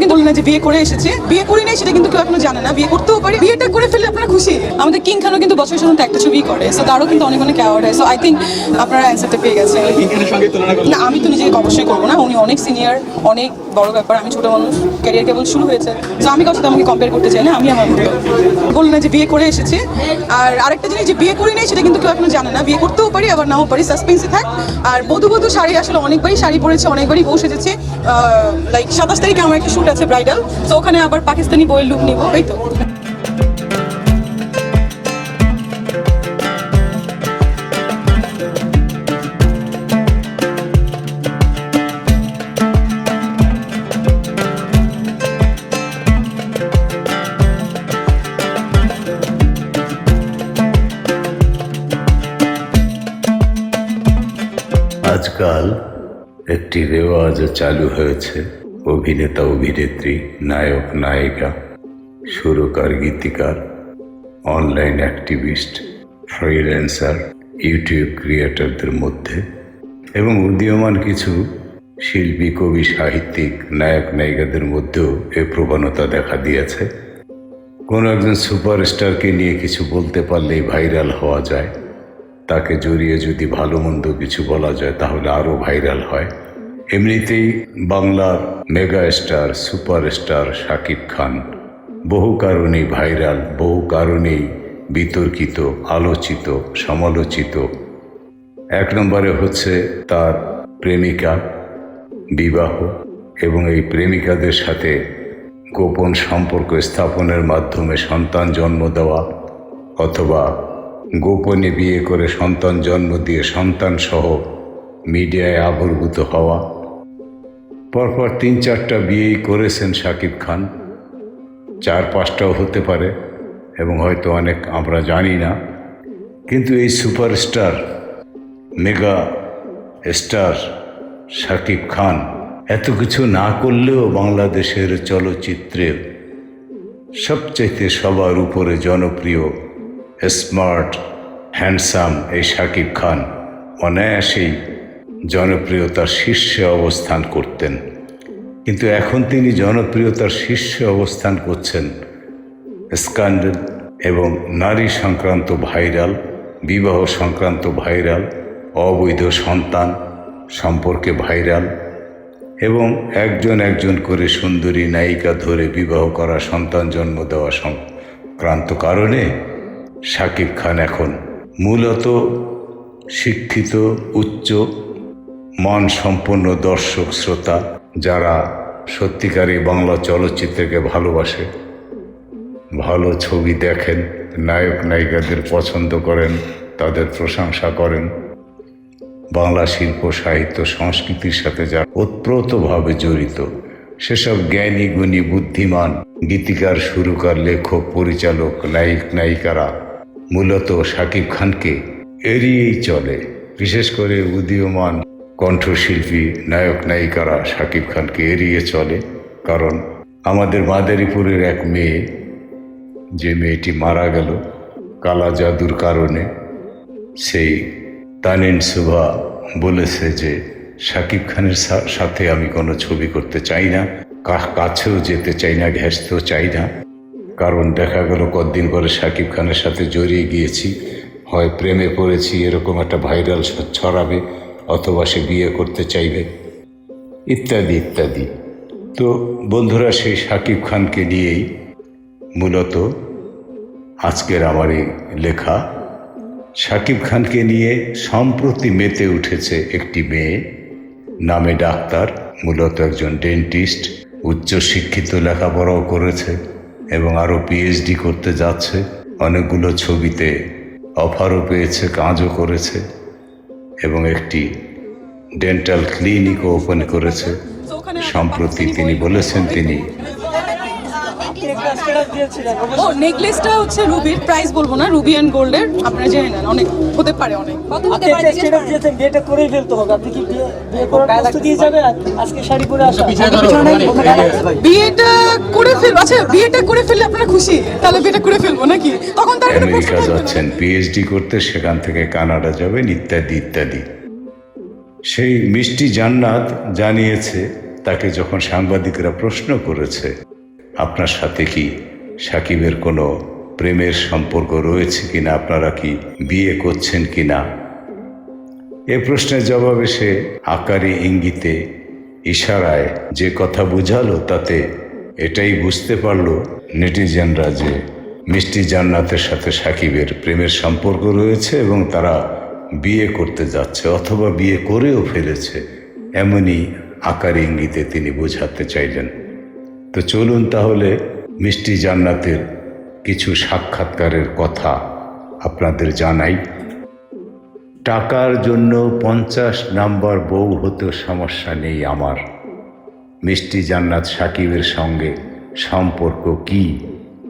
কিন্তু বলি না যে বিয়ে করে এসেছে। বিয়ে করি নাই সেটা কিন্তু কেউ এখনও জানে না। বিয়ে করতেও পারি। বিয়েটা করে ফেললে আপনারা খুশি। আমাদের কিং খানও কিন্তু বছরের সাধারণত একটা ছবি করে। সো তারও কিন্তু অনেক অনেক অ্যাওয়ার্ড হয়। সো আই থিঙ্ক আপনারা অ্যান্সারটা পেয়ে গেছেন। না আমি তো নিজেকে অবশ্যই করব না। উনি অনেক সিনিয়র অনেক বড় ব্যাপার, আমি ছোট মানুষ ক্যারিয়ার কেবল শুরু হয়েছে। তো আমি কারোর সাথে আমাকে কম্পেয়ার করতে চাই না, আমি আমার মতো। বললেন না যে বিয়ে করে এসেছি, আর আরেকটা জিনিস যে বিয়ে করি নাই, সেটা কিন্তু কেউ এখনও জানে না। বিয়ে করতেও পারি, আবার নাও পারি সাসপেন্সে থাক। আর বধু বধু শাড়ি আসলে অনেকবারই শাড়ি পরেছে, অনেকবারই বসে সেজেছে। লাইক সাতাশ তারিখে আমার একটা শ্যুট আছে ব্রাইডাল তো ওখানে আবার পাকিস্তানি বইয়ের লুক নিবো, এই তো। একটি রেওয়াজ চালু হয়েছে। অভিনেতা, অভিনেত্রী, নায়ক, নায়িকা, সুরকার, গীতিকার, অনলাইন অ্যাক্টিভিস্ট, ফ্রিল্যান্সার, ইউটিউব ক্রিয়েটরদের মধ্যে এবং উদীয়মান কিছু শিল্পী, কবি, সাহিত্যিক, নায়ক, নায়িকাদের মধ্যেও এ প্রবণতা দেখা দিয়েছে। কোনো একজন সুপারস্টারকে নিয়ে কিছু বলতে পারলেই ভাইরাল হওয়া যায়। তাকে জড়িয়ে যদি ভালো মন্দ কিছু বলা যায়, তাহলে আরও ভাইরাল হয়। এমনিতেই বাংলার mega star superstar Shakib Khan. বহু কারণেই ভাইরাল, বহু কারণেই বিতর্কিত, আলোচিত, সমালোচিত। এক নম্বরে হচ্ছে তার প্রেমিকা বিবাহ এবং এই প্রেমিকাদের সাথে গোপন সম্পর্ক স্থাপনের মাধ্যমে সন্তান জন্ম দেওয়া অথবা গোপনে বিয়ে করে সন্তান জন্ম দিয়ে সন্তান সহ মিডিয়ায় আবির্ভূত হওয়া পরপর তিন চারটা বিয়েই করেছেন শাকিব খান। চার পাঁচটাও হতে পারে এবং হয়তো অনেক আমরা জানি না। কিন্তু এই superstar, mega star Shakib Khan এত কিছু না করলেও বাংলাদেশের চলচ্চিত্রের সবচাইতে সবার উপরে জনপ্রিয়, স্মার্ট, হ্যান্ডসাম এই শাকিব খান অনায়াসেই জনপ্রিয়তার শীর্ষে অবস্থান করতেন। কিন্তু এখন তিনি জনপ্রিয়তার শীর্ষে অবস্থান করছেন। স্ক্যান্ডেল এবং নারী সংক্রান্ত ভাইরাল, বিবাহ সংক্রান্ত ভাইরাল, অবৈধ সন্তান সম্পর্কে ভাইরাল এবং একজন একজন করে সুন্দরী নায়িকা ধরে বিবাহ করা, সন্তান জন্ম দেওয়া সংক্রান্ত কারণে শাকিব খান এখন মূলত শিক্ষিত, উচ্চ মান সম্পন্ন দর্শক শ্রোতা যারা সত্যিকারই বাংলা চলচ্চিত্রকে ভালোবাসে, ভালো ছবি দেখেন, নায়ক নায়িকাদের পছন্দ করেন, তাদের প্রশংসা করেন, বাংলা শিল্প, সাহিত্য, সংস্কৃতির সাথে যারা ওতপ্রোতভাবে জড়িত, সেসব জ্ঞানী, গুণী, বুদ্ধিমান, গীতিকার, সুরকার, লেখক, পরিচালক, নায়ক, নায়িকারা মূলত শাকিব খানকে এড়িয়েই চলে, বিশেষ করে উদীয়মান কণ্ঠশিল্পী, নায়ক, নায়িকারা শাকিব খানকে এড়িয়ে চলে। কারণ আমাদের মাদারীপুরের এক মেয়ে, যে মেয়েটি মারা গেল কালা জাদুর কারণে, সেই তানিন সুভা বলেছে যে, শাকিব খানের সাথে আমি কোনো ছবি করতে চাই না কাছেও যেতে চাই না, ঘেঁষতেও চাই না। কারণ দেখা গেল কতদিন পরে শাকিব খানের সাথে জড়িয়ে গিয়েছি, হয় প্রেমে পড়েছি, এরকম একটা ভাইরাল ছড়াবে অথবা সে বিয়ে করতে চাইবে। ইত্যাদি ইত্যাদি। তো বন্ধুরা, সেই শাকিব খানকে নিয়েই মূলত আজকের আমার এই লেখা। শাকিব খানকে নিয়ে সম্প্রতি মেতে উঠেছে একটি মেয়ে, নামে ডাক্তার, মূলত একজন ডেন্টিস্ট, উচ্চশিক্ষিত লেখাপড়াও করেছে এবং আরও পিএইচডি করতে যাচ্ছে। অনেকগুলো ছবিতে অফারও পেয়েছে, কাজও করেছে। এবং একটি ডেন্টাল ক্লিনিকও ওপেন করেছে। সম্প্রতি তিনি বলেছেন তিনি ও নেকলেসটা হচ্ছে রুবির প্রাইস বলব না রুবি অ্যান্ড গোল্ডের আপনারা জেনে নেন অনেক হতে পারে অনেক। আপনি একটা স্টেটাস দিয়েছেন বিয়েটা করেই ফেলতে হবে। আপনি কি বিয়ে বিয়ে করার প্রস্তুতি হিসাবে আজকে শাড়ি পরে আসা? বিয়েটা করে ফেল আচ্ছা বিয়েটা করে ফেললে আপনারা খুশি? তাহলে বিয়েটা করে ফেলব নাকি? তখন তার কোনো প্রশ্ন আমেরিকা থাকবে না। যাচ্ছেন পিএইচডি করতে সেখান থেকে কানাডা যাবেন ইত্যাদি ইত্যাদি। সেই মিষ্টি জান্নাত জানিয়েছে তাকে যখন সাংবাদিকরা প্রশ্ন করেছে আপনার সাথে কি সাকিবের কোনো প্রেমের সম্পর্ক রয়েছে কিনা? আপনারা কি বিয়ে করছেন কিনা? এ প্রশ্নের জবাবে সে আকারে ইঙ্গিতে, ইশারায় যে কথা বুঝালো তাতে এটাই বুঝতে পারল নেটিজেনরা যে মিষ্টি জান্নাতের সাথে সাকিবের প্রেমের সম্পর্ক রয়েছে এবং তারা বিয়ে করতে যাচ্ছে অথবা বিয়ে করেও ফেলেছে। এমনই আকার ইঙ্গিতে তিনি বোঝাতে চাইলেন। তো চলুন তাহলে মিষ্টি জান্নাতের কিছু সাক্ষাৎকারের কথা আপনাদের জানাই। টাকার জন্য পঞ্চাশ নাম্বার বউ হতে সমস্যা নেই আমার। মিষ্টি জান্নাত সাকিবের সঙ্গে সম্পর্ক কি?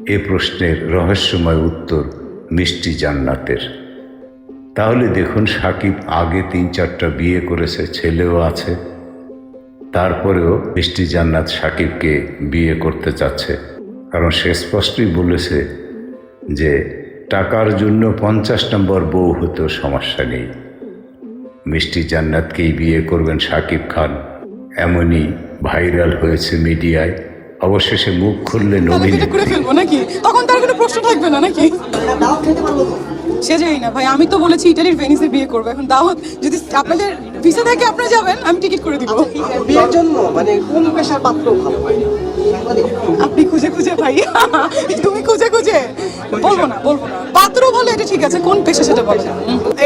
এ প্রশ্নের রহস্যময় উত্তর মিষ্টি জান্নাতের। তাহলে দেখুন সাকিব আগে তিন চারটা বিয়ে করেছে, ছেলেও আছে। তারপরেও মিষ্টি জান্নাত সাকিবকে বিয়ে করতে চাচ্ছে। কারণ সে স্পষ্টই বলেছে যে টাকার জন্য পঞ্চাশ নম্বর বউ হতেও সমস্যা নেই। মিষ্টি জান্নাতকেই বিয়ে করবেন সাকিব খান। এমনই ভাইরাল হয়েছে মিডিয়ায়। অবশেষে মুখ খুললেন অভিনেত্রী বিয়ে করে ফেলব নাকি? তখন তার কোনো প্রশ্ন থাকবে না নাকি? সে যাই না ভাই আমি তো বলেছি ইটালির ভেনিসে বিয়ে করব। এখন দাওয়াত যদি আপনাদের ভিসা থেকে আপনারা যাবেন আমি টিকিট করে দিব। বিয়ের জন্য মানে কোন পেশার পাত্র ভালো হয়? আপনি খুঁজে খুঁজে ভাই তুমি খুঁজে খুঁজে। বলব না বলব না। পাত্র বলে এটা ঠিক আছে কোন পেশা সেটা বলেন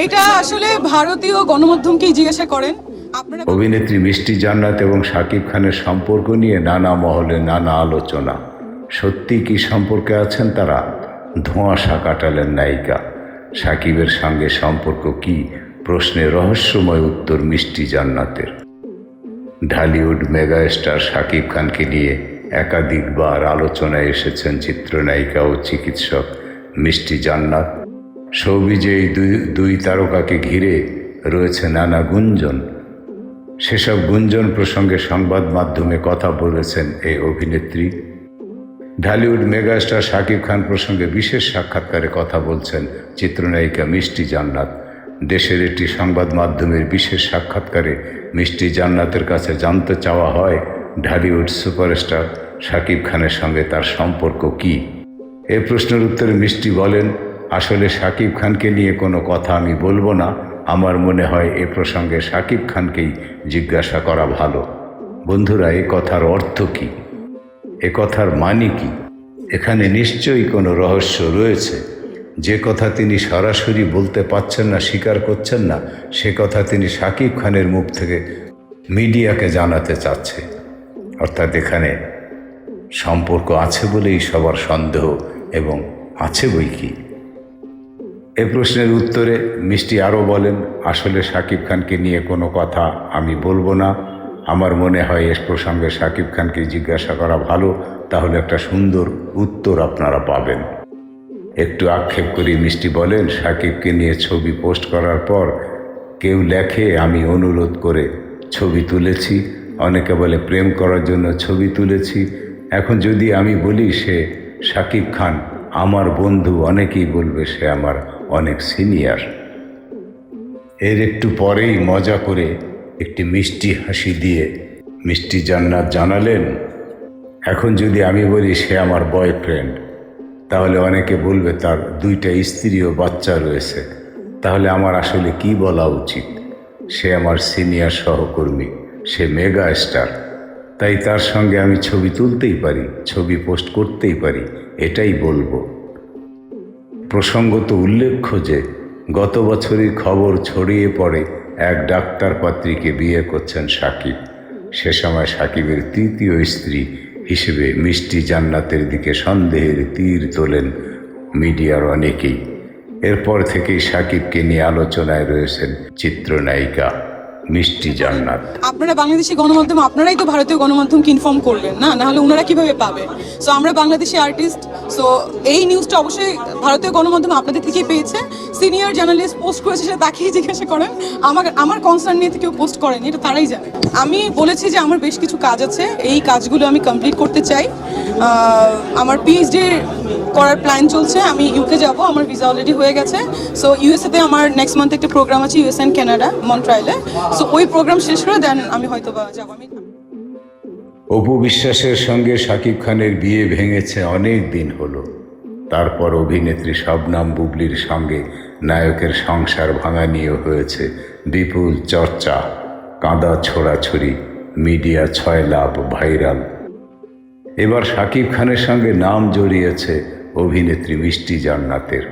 এইটা আসলে ভারতীয় গণমাধ্যমকেই জিজ্ঞাসা করেন। আপনারা অভিনেত্রী মিষ্টি জান্নাত এবং শাকিব খানের সম্পর্ক নিয়ে নানা মহলে নানা আলোচনা। সত্যি কি সম্পর্কে আছেন তারা? ধোঁয়াশা কাটালেন নায়িকা। সাকিবের সঙ্গে সম্পর্ক কি? প্রশ্নের রহস্যময় উত্তর মিষ্টি জান্নাতের। ঢালিউড মেগা স্টার শাকিব খানকে নিয়ে একাধিকবার আলোচনায় এসেছেন চিত্রনায়িকা ও চিকিৎসক মিষ্টি জান্নাত। সৌবিজে এই দুই দুই তারকাকে ঘিরে রয়েছে নানা গুঞ্জন। সেসব গুঞ্জন প্রসঙ্গে সংবাদ মাধ্যমে কথা বলেছেন এই অভিনেত্রী। ঢালিউড মেগাস্টার শাকিব খান প্রসঙ্গে বিশেষ সাক্ষাৎকারে কথা বলছেন চিত্রনায়িকা মিষ্টি জান্নাত। দেশের একটি সংবাদ মাধ্যমের বিশেষ সাক্ষাৎকারে মিষ্টি জান্নাতের কাছে জানতে চাওয়া হয় ঢালিউড সুপারস্টার শাকিব খানের সঙ্গে তার সম্পর্ক কি। এ প্রশ্নের উত্তরে মিষ্টি বলেন, আসলে শাকিব খানকে নিয়ে কোনো কথা আমি বলব না। আমার মনে হয় এ প্রসঙ্গে শাকিব খানকেই জিজ্ঞাসা করা ভালো। বন্ধুরা, এ কথার অর্থ কী? এ কথার মানে কি? এখানে নিশ্চয়ই কোনো রহস্য রয়েছে। যে কথা তিনি সরাসরি বলতে পাচ্ছেন না, স্বীকার করছেন না, সে কথা তিনি সাকিব খানের মুখ থেকে মিডিয়াকে জানাতে চাচ্ছে। অর্থাৎ এখানে সম্পর্ক আছে বলেই সবার সন্দেহ এবং আছে বই কি? এ প্রশ্নের উত্তরে মিষ্টি আরও বলেন, আসলে সাকিব খানকে নিয়ে কোনো কথা আমি বলব না। আমার মনে হয় এ প্রসঙ্গে সাকিব খানকে জিজ্ঞাসা করা ভালো, তাহলে একটা সুন্দর উত্তর আপনারা পাবেন। একটু আক্ষেপ করি, মিষ্টি বলেন, সাকিবকে নিয়ে ছবি পোস্ট করার পর কেউ লেখে, আমি অনুরোধ করে ছবি তুলেছি। অনেকে বলে, প্রেম করার জন্য ছবি তুলেছি। এখন যদি আমি বলি, সে সাকিব খান, আমার বন্ধু। অনেকেই বলবে, সে আমার অনেক সিনিয়র। এর একটু পরেই মজা করে একটি মিষ্টি হাসি দিয়ে মিষ্টি জান্নাত জানালেন, এখন যদি আমি বলি সে আমার বয়ফ্রেন্ড তাহলে অনেকে বলবে তার দুইটা স্ত্রী ও বাচ্চা রয়েছে। তাহলে আমার আসলে কি বলা উচিত? সে আমার সিনিয়র সহকর্মী, সে মেগা স্টার তাই তার সঙ্গে আমি ছবি তুলতেই পারি, ছবি পোস্ট করতেই পারি, এটাই বলব। প্রসঙ্গত উল্লেখ্য যে, গত বছরই খবর ছড়িয়ে পড়ে এক ডাক্তার পাত্রীকে বিয়ে করছেন সাকিব। সে সময় সাকিবের তৃতীয় স্ত্রী হিসেবে মিষ্টি জান্নাতের দিকে সন্দেহের তীর তোলেন মিডিয়ার অনেকেই। এরপর থেকেই সাকিবকে নিয়ে আলোচনায় রয়েছেন চিত্রনায়িকা। মিষ্টি জান্নাত। আপনারা বাংলাদেশি গণমাধ্যম, আপনারাই তো ভারতীয় গণমাধ্যমকে ইনফর্ম করবেন না? নাহলে ওনারা কীভাবে পাবে? সো আমরা বাংলাদেশি আর্টিস্ট সো এই নিউজটা অবশ্যই ভারতীয় গণমাধ্যম আপনাদের থেকেই পেয়েছে। সিনিয়র জার্নালিস্ট পোস্ট করেছে সেটা তাকেই জিজ্ঞাসা করেন। আমার আমার কনসার্ন নিয়ে কেউ পোস্ট করেনি, এটা তারাই জানে। আমি বলেছি যে আমার বেশ কিছু কাজ আছে, এই কাজগুলো আমি কমপ্লিট করতে চাই। আমার পিএইচডি করার প্ল্যান চলছে। আমি ইউকে যাব, আমার ভিসা অলরেডি হয়ে গেছে। সো ইউএসএতে আমার নেক্সট মান্থ একটা প্রোগ্রাম আছে ইউএস অ্যান্ড কানাডা মন্ট্রাইলে সো ওই প্রোগ্রাম শেষ করে দেন আমি হয়তো বা যাব। আমি অপু বিশ্বাসের সঙ্গে শাকিব খানের বিয়ে ভেঙেছে অনেক দিন হলো। তারপর অভিনেত্রী শবনাম বুবলির সঙ্গে নায়কের সংসার ভাঙা নিয়ে হয়েছে। বিপুল চর্চা, কাঁদা ছোড়াছড়ি মিডিয়া ছয় লাভ ভাইরাল। এবার শাকিব খানের সঙ্গে নাম জড়িয়েছে অভিনেত্রী মিষ্টি জান্নাতের।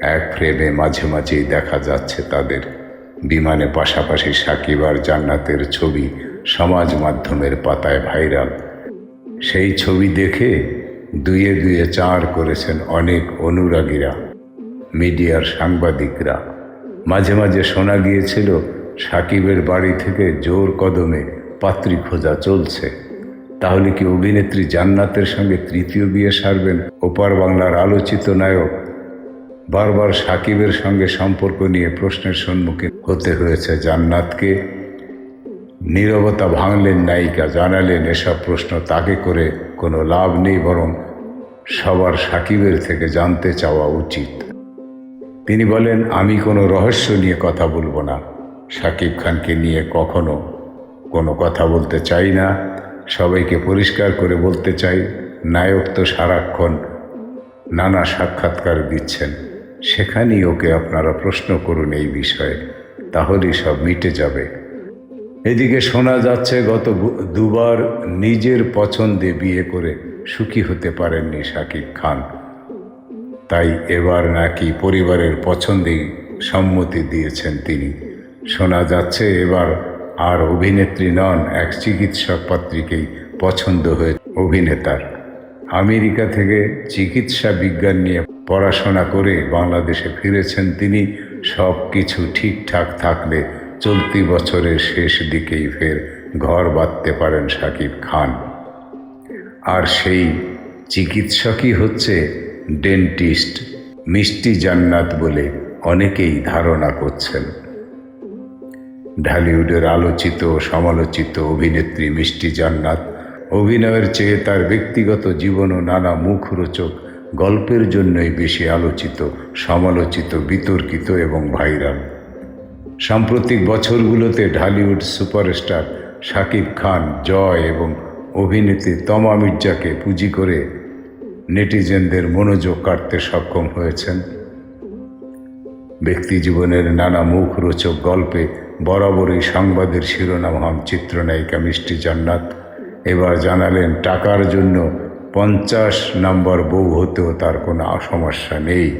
এক ফ্রেমে মাঝে মাঝেই দেখা যাচ্ছে তাদের। বিমানে পাশাপাশি সাকিব আর জান্নাতের ছবি সমাজ মাধ্যমের পাতায় ভাইরাল। সেই ছবি দেখে দুয়ে দুয়ে চার করেছেন অনেক অনুরাগীরা, মিডিয়ার সাংবাদিকরা। মাঝে মাঝে শোনা গিয়েছিল, সাকিবের বাড়ি থেকে জোর কদমে পাত্রী খোঁজা চলছে। তাহলে কি অভিনেত্রী জান্নাতের সঙ্গে তৃতীয় বিয়ে সারবেন ওপার বাংলার আলোচিত নায়ক? বারবার সাকিবের সঙ্গে সম্পর্ক নিয়ে প্রশ্নের সম্মুখীন হতে হয়েছে জান্নাতকে। নীরবতা ভাঙলেন নায়িকা, জানালেন এসব প্রশ্ন, তাকে করে কোনো লাভ নেই, বরং সবার সাকিবের থেকে জানতে চাওয়া উচিত। তিনি বলেন, আমি কোনো রহস্য নিয়ে কথা বলব না। সাকিব খানকে নিয়ে কখনো কোনো কথা বলতে চাই না। সবাইকে পরিষ্কার করে বলতে চাই, নায়ক তো সারাক্ষণ নানা সাক্ষাৎকার দিচ্ছেন। সেখানেই ওকে আপনারা প্রশ্ন করুন এই বিষয়ে, তাহলেই সব মিটে যাবে। এদিকে শোনা যাচ্ছে, গত দুবার নিজের পছন্দে বিয়ে করে সুখী হতে পারেননি শাকিব খান। তাই এবার নাকি পরিবারের পছন্দেই সম্মতি দিয়েছেন তিনি। শোনা যাচ্ছে, এবার আর অভিনেত্রী নন, এক চিকিৎসক পাত্রীকেই পছন্দ হয়ে অভিনেতার। আমেরিকা থেকে চিকিৎসা বিজ্ঞান নিয়ে পড়াশোনা করে বাংলাদেশে ফিরেছেন তিনি সব কিছু ঠিকঠাক থাকলে চলতি বছরের শেষ দিকেই ফের ঘর বাঁধতে পারেন শাকিব খান। আর সেই চিকিৎসকই হচ্ছে ডেন্টিস্ট মিষ্টি জান্নাত বলে অনেকেই ধারণা করছেন। ঢালিউডের আলোচিত সমালোচিত অভিনেত্রী মিষ্টি জান্নাত। অভিনয়ের চেয়ে তার ব্যক্তিগত জীবনও নানা মুখরোচক গল্পের জন্যই বেশি আলোচিত, সমালোচিত, বিতর্কিত এবং ভাইরাল। সাম্প্রতিক বছরগুলোতে ঢালিউড সুপারস্টার শাকিব খান, জয় এবং অভিনেত্রী তমা মির্জাকে পুঁজি করে নেটিজেনদের মনোযোগ কাটতে সক্ষম হয়েছেন। ব্যক্তি জীবনের নানা মুখরোচক গল্পে বরাবরই সংবাদের শিরোনাম হন চিত্রনায়িকা মিষ্টি জান্নাত। এবার জানালেন, টাকার জন্য পঞ্চাশ নম্বর বউ হতেও তার কোনো সমস্যা নেই।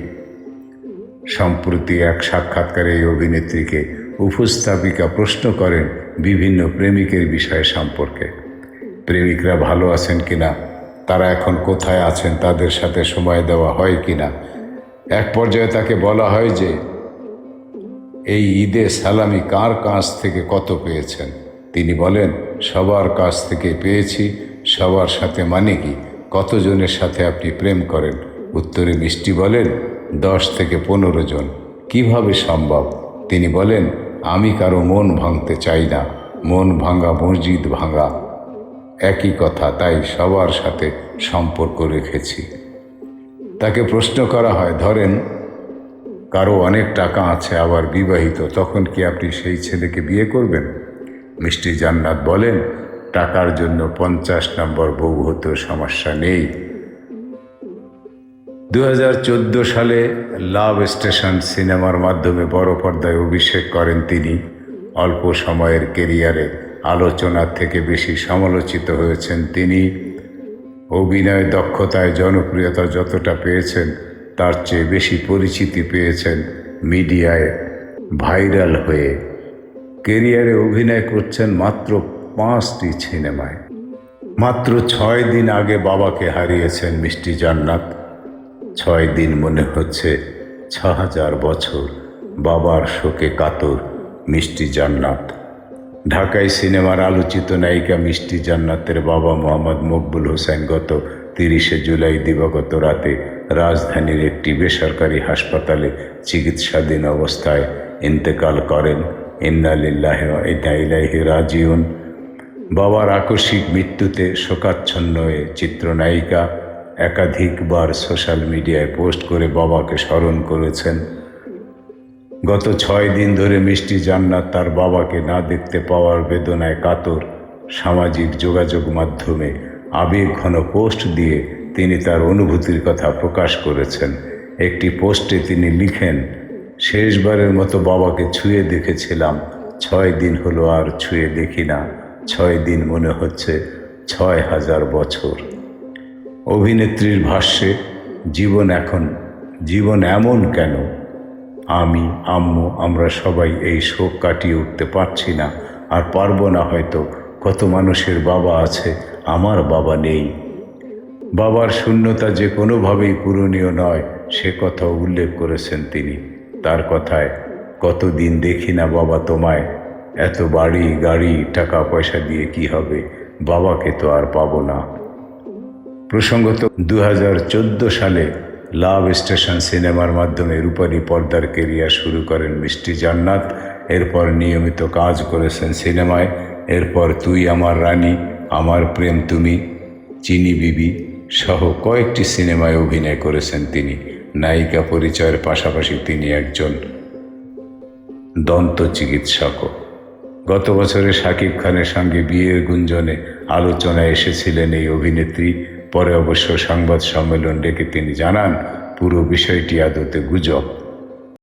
সম্প্রতি এক সাক্ষাৎকারে এই অভিনেত্রীকে উপস্থাপিকা প্রশ্ন করেন বিভিন্ন প্রেমিকের বিষয় সম্পর্কে। প্রেমিকরা ভালো আছেন কিনা, তারা এখন কোথায় আছেন, তাদের সাথে সময় দেওয়া হয় কিনা? এক পর্যায়ে তাকে বলা হয় যে এই ঈদে সালামি কার কাছ থেকে কত পেয়েছেন? তিনি বলেন, সবার কাছ থেকে পেয়েছি, সবার সাথে মানে কি? কতজনের সাথে আপনি প্রেম করেন? উত্তরে মিষ্টি বলেন, দশ থেকে পনেরো জন। কীভাবে সম্ভব? তিনি বলেন, আমি কারও মন ভাঙতে চাই না। মন ভাঙা, মসজিদ ভাঙা। একই কথা, তাই সবার সাথে সম্পর্ক রেখেছি। তাকে প্রশ্ন করা হয়, ধরেন কারও অনেক টাকা আছে আবার বিবাহিত, তখন কি আপনি সেই ছেলেকে বিয়ে করবেন? মিষ্টি জান্নাত বলেন, টাকার জন্য পঞ্চাশ নম্বর বউ সমস্যা নেই। দু হাজার চোদ্দ সালে লাভ স্টেশন সিনেমার মাধ্যমে বড় পর্দায় অভিষেক করেন তিনি। অল্প সময়ের কেরিয়ারে আলোচনার থেকে বেশি সমালোচিত হয়েছেন তিনি। অভিনয় দক্ষতায় জনপ্রিয়তা যতটা পেয়েছেন তার চেয়ে বেশি পরিচিতি পেয়েছেন মিডিয়ায় ভাইরাল হয়ে। কেরিয়ারে অভিনয় করছেন মাত্র পাঁচটি সিনেমায়। মাত্র ছয় দিন আগে বাবাকে হারিয়েছেন মিষ্টি জান্নাত। ছয় দিন মনে হচ্ছে ছ হাজার বছর বাবার শোকে কাতর মিষ্টি জান্নাত। ঢাকায় সিনেমার আলোচিত নায়িকা মিষ্টি জান্নাতের বাবা মোহাম্মদ মকবুল হোসেন গত তিরিশে জুলাই দিবাগত রাতে রাজধানীর একটি বেসরকারি হাসপাতালে চিকিৎসাধীন অবস্থায় ইন্তেকাল করেন। ইন্নালিল্লাহ ইলাইহি রাজিউন। বাবার আকস্মিক মৃত্যুতে শোকাচ্ছন্ন হয়ে চিত্রনায়িকা একাধিকবার সোশ্যাল মিডিয়ায় পোস্ট করে বাবাকে স্মরণ করেছেন। গত ছয় দিন ধরে মিষ্টি জান্নাত তার বাবাকে না দেখতে পাওয়ার বেদনায় কাতর সামাজিক যোগাযোগ মাধ্যমে আবেগ ঘন পোস্ট দিয়ে তিনি তার অনুভূতির কথা প্রকাশ করেছেন। একটি পোস্টে তিনি লিখেন, শেষবারের মতো বাবাকে ছুঁয়ে দেখেছিলাম। ছয় দিন হলো আর ছুঁয়ে দেখি না। ছয় দিন মনে হচ্ছে ছয় হাজার বছর। অভিনেত্রীর ভাষ্যে, জীবন এখন, জীবন এমন কেন? আমি, আম্মু, আমরা সবাই এই শোক কাটিয়ে উঠতে পারছি না। আর পারব না হয়তো। কত মানুষের বাবা আছে, আমার বাবা নেই। বাবার শূন্যতা যে কোনোভাবেই পূরণীয় নয়, সে কথা উল্লেখ করেছেন তিনি। তার কথায়, কতদিন দেখি না বাবা তোমায়, এত বাড়ি, গাড়ি, টাকা, পয়সা দিয়ে কি হবে, বাবাকে তো আর পাবো না। প্রসঙ্গত দু হাজার চোদ্দ সালে লাভ স্টেশন সিনেমার মাধ্যমে রূপালী পর্দার কেরিয়ার শুরু করেন মিষ্টি জান্নাত। এরপর নিয়মিত কাজ করেছেন সিনেমায়। এরপর, তুই আমার রানী, আমার প্রেম তুমি, চিনি বিবি। সহ কয়েকটি সিনেমায় অভিনয় করেছেন তিনি। নায়িকা পরিচয়ের পাশাপাশি তিনি একজন দন্ত চিকিৎসকও। গত বছরে শাকিব খানের সঙ্গে বিয়ের গুঞ্জনে আলোচনায় এসেছিলেন এই অভিনেত্রী। পরে অবশ্য সংবাদ সম্মেলন ডেকে তিনি জানান, পুরো বিষয়টি আদতে গুজব।